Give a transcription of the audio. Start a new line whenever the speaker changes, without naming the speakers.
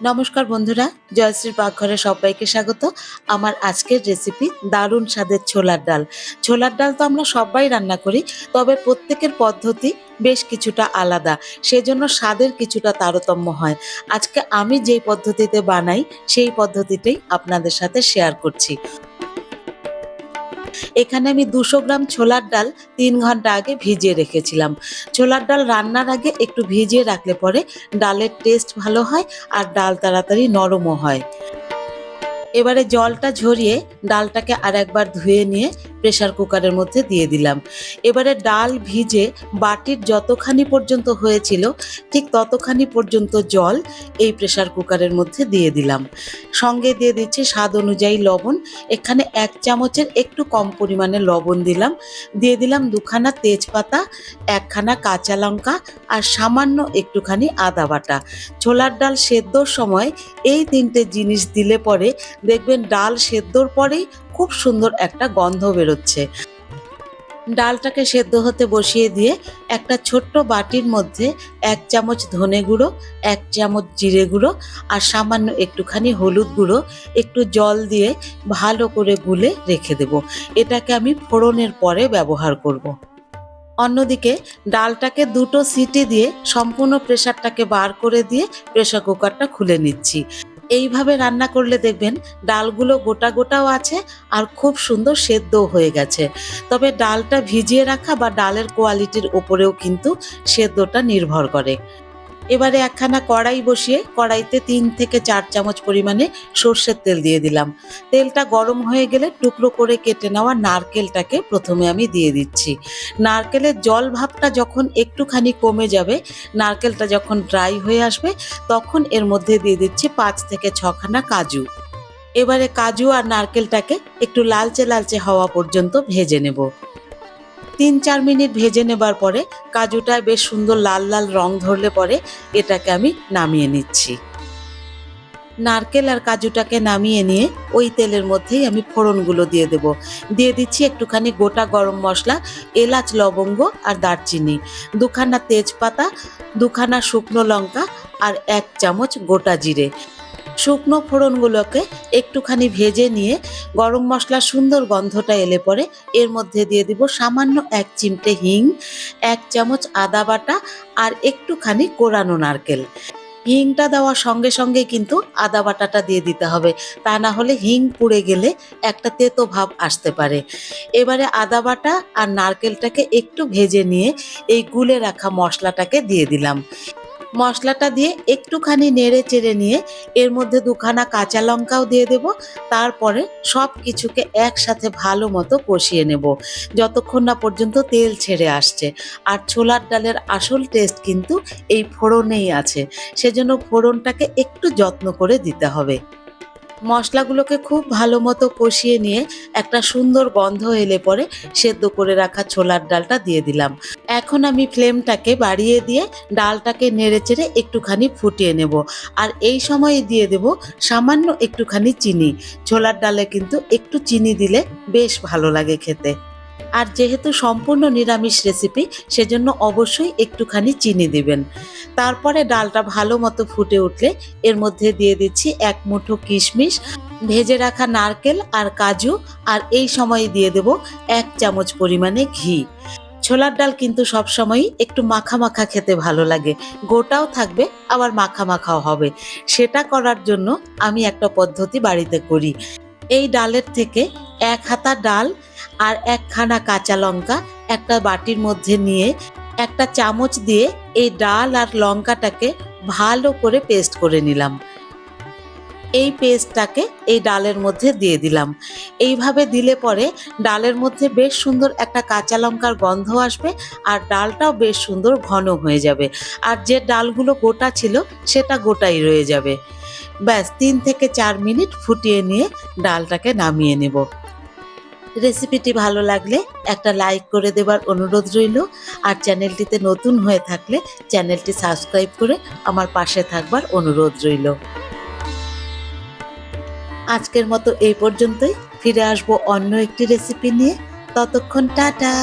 নমস্কার বন্ধুরা জয়শ্রীর পাকঘরে সবাইকে স্বাগত। আমার আজকের রেসিপি দারুণ স্বাদের ছোলার ডাল। ছোলার ডাল তো আমরা সবাই রান্না করি, তবে প্রত্যেকের পদ্ধতি বেশ কিছুটা আলাদা, সেজন্য স্বাদের কিছুটা তারতম্য হয়। আজকে আমি যেই পদ্ধতিতে বানাই, সেই পদ্ধতিটাই আপনাদের সাথে শেয়ার করছি। এখানে আমি দুশো গ্রাম ছোলার ডাল তিন ঘণ্টা আগে ভিজিয়ে রেখেছিলাম। ছোলার ডাল রান্নার আগে একটু ভিজিয়ে রাখলে পরে ডালের টেস্ট ভালো হয় আর ডাল তাড়াতাড়ি নরমও হয়। এবারে জলটা ঝরিয়ে ডালটাকে আর একবার ধুয়ে নিয়ে প্রেসার কুকারের মধ্যে দিয়ে দিলাম। এবারে ডাল ভিজে বাটির যতখানি পর্যন্ত হয়েছিল, ঠিক ততখানি পর্যন্ত জল এই প্রেসার কুকারের মধ্যে দিয়ে দিলাম। সঙ্গে দিয়ে দিচ্ছি স্বাদ অনুযায়ী লবণ, এখানে এক চামচের একটু কম পরিমাণে লবণ দিলাম। দিয়ে দিলাম দুখানা তেজপাতা, একখানা কাঁচা লঙ্কা আর সামান্য একটুখানি আদা বাটা। ছোলার ডাল সেদ্ধর সময় এই তিনটে জিনিস দিলে পরে দেখবেন ডাল সেদ্ধর পরেই খুব সুন্দর একটা গন্ধ বেরোচ্ছে ডালটাকে সেদ্ধ হতে বসিয়ে দিয়ে একটা ছোট্ট বাটির মধ্যে এক চামচ ধনে গুঁড়ো, এক চামচ জিরে গুঁড়ো আর সামান্য একটুখানি হলুদ গুঁড়ো একটু জল দিয়ে ভালো করে গুলে রেখে দেব। এটাকে আমি ফোড়নের পরে ব্যবহার করব। অন্যদিকে ডালটাকে দুটো সিটি দিয়ে সম্পূর্ণ প্রেশারটাকে বার করে দিয়ে প্রেশার কুকারটা খুলে নিচ্ছি। এইভাবে রান্না করলে দেখবেন ডালগুলো গোটা গোটাও আছে আর খুব সুন্দর সেদ্ধও হয়ে গেছে। তবে ডালটা ভিজিয়ে রাখা বা ডালের কোয়ালিটির ওপরেও কিন্তু সেদ্ধটা নির্ভর করে। এবারে একখানা কড়াই বসিয়ে কড়াইতে তিন থেকে চার চামচ পরিমাণে সর্ষের তেল দিয়ে দিলাম। তেলটা গরম হয়ে গেলে টুকরো করে কেটে নেওয়া নারকেলটাকে প্রথমে আমি দিয়ে দিচ্ছি। নারকেলের জল ভাবটা যখন একটুখানি কমে যাবে, নারকেলটা যখন ড্রাই হয়ে আসবে, তখন এর মধ্যে দিয়ে দিচ্ছি পাঁচ থেকে ছখানা কাজু। এবারে কাজু আর নারকেলটাকে একটু লালচে লালচে হওয়া পর্যন্ত ভেজে নেব। তিন চার মিনিট ভেজে নেবার পরে কাজুটা বেশ সুন্দর লাল লাল রং ধরলে পরে এটাকে আমি নামিয়ে নিচ্ছি। নারকেল আর কাজুটাকে নামিয়ে নিয়ে ওই তেলের মধ্যেই আমি ফোড়নগুলো দিয়ে দেব। দিয়ে দিচ্ছি একটুখানি গোটা গরম মশলা, এলাচ, লবঙ্গ আর দারচিনি, দুখানা তেজপাতা, দুখানা শুকনো লঙ্কা আর এক চামচ গোটা জিরে। শুকনো ফোড়নগুলোকে একটুখানি ভেজে নিয়ে গরম মশলার সুন্দর গন্ধটা এলে পরে এর মধ্যে দিয়ে দিব সামান্য এক চিমটে হিং, এক চামচ আদা বাটা আর একটুখানি কোরানো নারকেল। হিংটা দেওয়ার সঙ্গে সঙ্গে কিন্তু আদা বাটাটা দিয়ে দিতে হবে। তা না হলে হিং পুড়ে গেলে একটা তেতো ভাব আসতে পারে। এবারে আদা বাটা আর নারকেলটাকে একটু ভেজে নিয়ে এই গুলে রাখা মশলাটাকে দিয়ে দিলাম। মশলাটা দিয়ে একটুখানি নেড়ে চেড়ে নিয়ে এর মধ্যে দুখানা কাঁচা লঙ্কাও দিয়ে দেব। তারপরে সব কিছুকে একসাথে ভালো মতো কষিয়ে নেব। যতক্ষণ না পর্যন্ত তেল ছেড়ে আসছে। আর ছোলার ডালের আসল টেস্ট কিন্তু এই ফোড়নেই আছে। সেজন্য ফোড়নটাকে একটু যত্ন করে দিতে হবে। মশলাগুলোকে খুব ভালো মতো কষিয়ে নিয়ে একটা সুন্দর গন্ধ এলে পরে সেদ্ধ করে রাখা ছোলার ডালটা দিয়ে দিলাম। এখন আমি ফ্লেমটাকে বাড়িয়ে দিয়ে ডালটাকে নেড়ে চেড়ে একটুখানি ফুটিয়ে নেব। আর এই সময়ে দিয়ে দেব সামান্য একটুখানি চিনি। ছোলার ডালে কিন্তু একটু চিনি দিলে বেশ ভালো লাগে খেতে। আর যেহেতু সম্পূর্ণ নিরামিষ রেসিপি সেজন্য অবশ্যই একটুখানি চিনি দিবেন। তারপরে ডালটা ভালো মতো ফুটে উঠলে এর মধ্যে দিয়ে দিচ্ছি এক মুঠো কিশমিশ, ভেজে রাখা নারকেল আর কাজু, আর এই সময়ে দিয়ে দেব এক চামচ পরিমাণে ঘি। ছোলার ডাল কিন্তু সবসময়ই একটু মাখা মাখা খেতে ভালো লাগে। গোটাও থাকবে, আবার মাখা মাখাও হবে। সেটা করার জন্য আমি একটা পদ্ধতি বাড়িতে করি। এই ডালের থেকে এক হাতা ডাল আর একখানা কাঁচা লঙ্কা একটা বাটির মধ্যে নিয়ে একটা চামচ দিয়ে এই ডাল আর লঙ্কাটাকে ভালো করে পেস্ট করে নিলাম। এই পেস্টটাকে এই ডালের মধ্যে দিয়ে দিলাম। এইভাবে দিলে পরে ডালের মধ্যে বেশ সুন্দর একটা কাঁচা লঙ্কার গন্ধ আসবে আর ডালটাও বেশ সুন্দর ঘন হয়ে যাবে। আর যে ডালগুলো গোটা ছিল সেটা গোটাই রয়ে যাবে। ব্যাস, তিন থেকে চার মিনিট ফুটিয়ে নিয়ে ডালটাকে নামিয়ে নেব। রেসিপিটি ভালো লাগলে একটা লাইক করে দেবার অনুরোধ রইল। আর চ্যানেলটিতে নতুন হয়ে থাকলে চ্যানেলটি সাবস্ক্রাইব করে আমার পাশে থাকবার অনুরোধ রইল। আজকের মতো এই পর্যন্তই। ফিরে আসব অন্য একটি রেসিপি নিয়ে। ততক্ষণ টাটা।